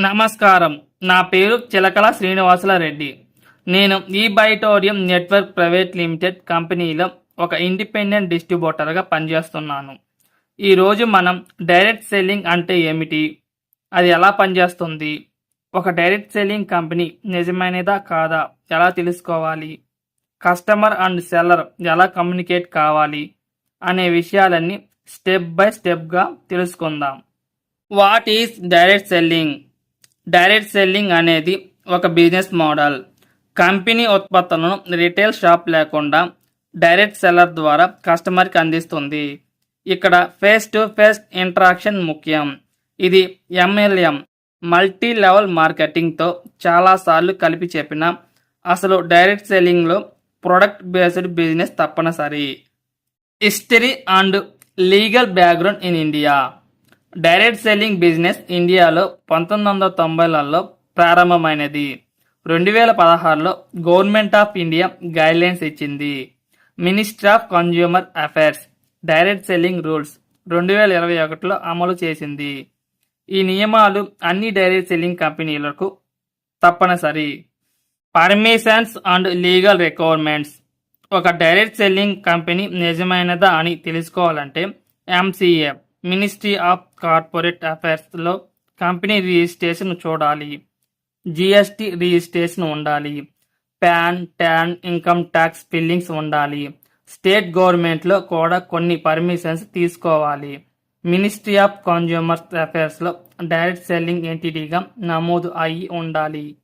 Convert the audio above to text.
నమస్కారం. నా పేరు చిలకల శ్రీనివాసుల రెడ్డి నేను ఈ బైటోరియం నెట్వర్క్ ప్రైవేట్ లిమిటెడ్ కంపెనీలో ఒక ఇండిపెండెంట్ డిస్ట్రిబ్యూటర్గా పనిచేస్తున్నాను. ఈరోజు మనం డైరెక్ట్ సెల్లింగ్ అంటే ఏమిటి? అది ఎలా పనిచేస్తుంది? ఒక డైరెక్ట్ సెల్లింగ్ కంపెనీ నిజమైనదా కాదా? ఎలా తెలుసుకోవాలి? కస్టమర్ అండ్ సెల్లర్ ఎలా కమ్యూనికేట్ కావాలి? అనే విషయాలన్నీ స్టెప్ బై స్టెప్గా తెలుసుకుందాం. What is direct selling? Direct selling అనేది ఒక బిజినెస్ మోడల్. కంపెనీ ఉత్పత్తులను రిటైల్ షాప్ లేకుండా డైరెక్ట్ సెల్లర్ ద్వారా కస్టమర్కి అందిస్తుంది. ఇక్కడ ఫేస్ టు ఫేస్ ఇంటరాక్షన్ ముఖ్యం. ఇది ఎంఎల్ఎం మల్టీ లెవెల్ మార్కెటింగ్తో చాలాసార్లు కలిపి చెప్పిన అసలు డైరెక్ట్ సెల్లింగ్లో ప్రొడక్ట్ బేస్డ్ బిజినెస్ తప్పనిసరి. History and legal background in India. Direct selling business ఇండియాలో పంతొమ్మిది వందల తొంభైలలో ప్రారంభమైనది. రెండు వేల పదహారులో గవర్నమెంట్ ఆఫ్ ఇండియా గైడ్లైన్స్ ఇచ్చింది. Ministry of consumer affairs direct selling rules రెండు వేల ఇరవై ఒకటిలో అమలు చేసింది. ఈ నియమాలు అన్ని డైరెక్ట్ సెల్లింగ్ కంపెనీలకు తప్పనిసరి. Permissions and legal requirements. ఒక డైరెక్ట్ సెల్లింగ్ కంపెనీ నిజమైనదా అని తెలుసుకోవాలంటే ఎంసీఏ మినిస్ట్రీ ఆఫ్ కార్పొరేట్ అఫైర్స్లో కంపెనీ రిజిస్ట్రేషన్ చూడాలి. జిఎస్టి రిజిస్ట్రేషన్ ఉండాలి. PAN TAN income tax filings ఉండాలి. స్టేట్ గవర్నమెంట్లో కూడా కొన్ని పర్మిషన్స్ తీసుకోవాలి. మినిస్ట్రీ ఆఫ్ కన్జ్యూమర్ అఫైర్స్లో డైరెక్ట్ సెల్లింగ్ ఎంటిటీగా నమోదు అయి ఉండాలి.